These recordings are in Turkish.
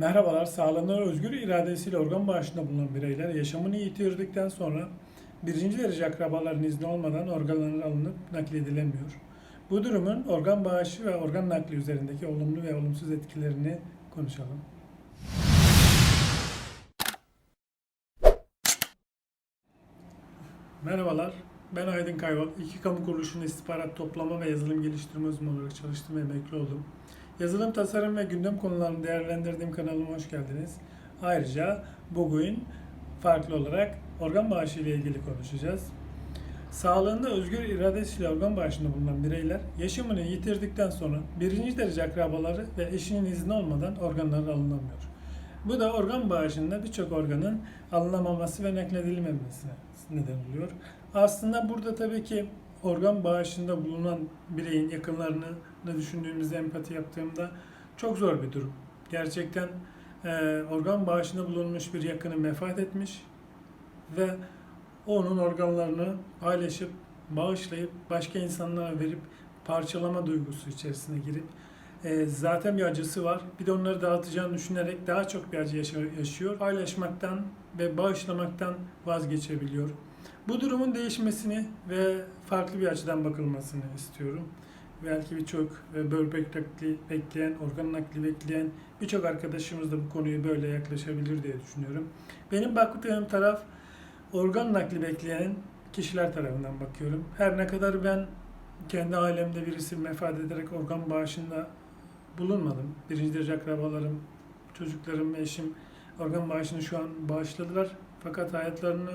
Merhabalar, sağlığına özgür iradesiyle organ bağışında bulunan bireyler yaşamını yitirdikten sonra birinci derece akrabaların izni olmadan organları alınıp nakledilemiyor. Bu durumun organ bağışı ve organ nakli üzerindeki olumlu ve olumsuz etkilerini konuşalım. Merhabalar, ben Aydın Kayval. İki kamu kuruluşunda istihbarat toplama ve yazılım geliştirme uzmanı olarak çalıştım ve emekli oldum. Yazılım, tasarım ve gündem konularını değerlendirdiğim kanalıma hoş geldiniz. Ayrıca bugün farklı olarak organ bağışı ile ilgili konuşacağız. Sağlığında özgür iradesiyle organ bağışında bulunan bireyler yaşamını yitirdikten sonra birinci derece akrabaları ve eşinin izni olmadan organları alınamıyor. Bu da organ bağışında birçok organın alınamaması ve nakledilmemesine neden oluyor. Aslında burada tabii ki organ bağışında bulunan bireyin yakınlarını ne düşündüğümüzde empati yaptığımda çok zor bir durum. Gerçekten e, organ bağışında bulunmuş bir yakını vefat etmiş ve onun organlarını paylaşıp, bağışlayıp, başka insanlara verip parçalama duygusu içerisine girip e, zaten bir acısı var. Bir de onları dağıtacağını düşünerek daha çok bir acı yaşıyor. Paylaşmaktan ve bağışlamaktan vazgeçebiliyor. Bu durumun değişmesini ve farklı bir açıdan bakılmasını istiyorum. Belki birçok e, böbrek nakli bekleyen, organ nakli bekleyen birçok arkadaşımız da bu konuyu böyle yaklaşabilir diye düşünüyorum. Benim baktığım taraf organ nakli bekleyen kişiler tarafından bakıyorum. Her ne kadar ben kendi ailemde birisi vefat ederek organ bağışında bulunmadım. Birinci derece akrabalarım, çocuklarım, eşim organ bağışını şu an bağışladılar. Fakat hayatlarını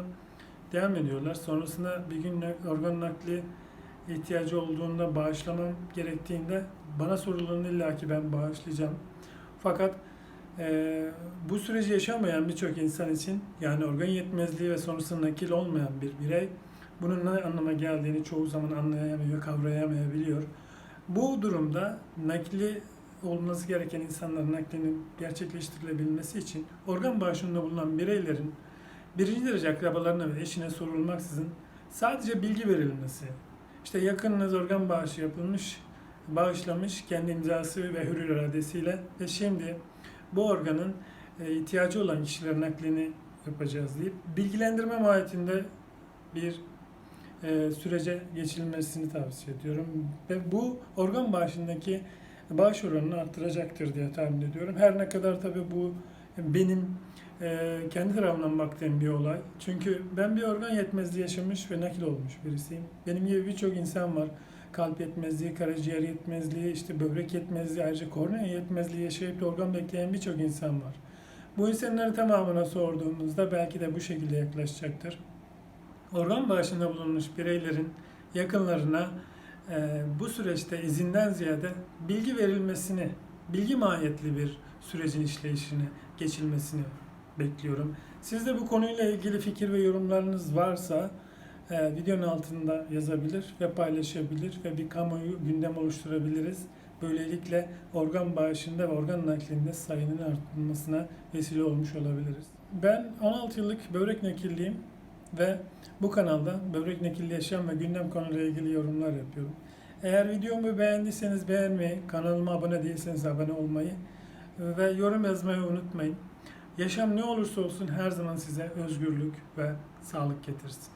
devam ediyorlar. Sonrasında bir gün organ nakli ihtiyacı olduğunda bağışlamam gerektiğinde bana sorulduğunda illa ki ben bağışlayacağım. Fakat e, bu süreci yaşamayan birçok insan için yani organ yetmezliği ve sonrasında nakil olmayan bir birey bunun ne anlama geldiğini çoğu zaman anlayamıyor, kavrayamayabiliyor. Bu durumda nakli olması gereken insanların naklinin gerçekleştirilebilmesi için organ bağışında bulunan bireylerin birinci derece akrabalarına ve eşine sorulmaksızın sadece bilgi verilmesi, işte yakınınız organ bağışı yapılmış, bağışlamış kendi imzası ve hür iradesiyle ve şimdi bu organın e, ihtiyacı olan kişilerin naklini yapacağız deyip bilgilendirme mahiyetinde bir e, sürece geçilmesini tavsiye ediyorum. Ve bu organ bağışındaki bağış oranını arttıracaktır diye tahmin ediyorum. Her ne kadar tabii bu benim e, kendi tarafımdan baktığım bir olay. Çünkü ben bir organ yetmezliği yaşamış ve nakil olmuş birisiyim. Benim gibi birçok insan var. Kalp yetmezliği, karaciğer yetmezliği, işte böbrek yetmezliği, ayrıca kornea yetmezliği yaşayıp organ bekleyen birçok insan var. Bu insanları tamamına sorduğumuzda belki de bu şekilde yaklaşacaktır. Organ bağışında bulunmuş bireylerin yakınlarına e, bu süreçte izinden ziyade bilgi verilmesini, bilgi mahiyetli bir sürecin işleyişine geçilmesini bekliyorum. Siz de bu konuyla ilgili fikir ve yorumlarınız varsa e, videonun altında yazabilir ve paylaşabilir ve bir kamuoyu gündem oluşturabiliriz. Böylelikle organ bağışında ve organ naklinde sayının artmasına vesile olmuş olabiliriz. Ben 16 yıllık böbrek nakilliyim ve bu kanalda böbrek nakilli yaşam ve gündem konuyla ilgili yorumlar yapıyorum. Eğer videomu beğendiyseniz beğenmeyi, kanalıma abone değilseniz abone olmayı ve yorum yazmayı unutmayın. Yaşam ne olursa olsun her zaman size özgürlük ve sağlık getirsin.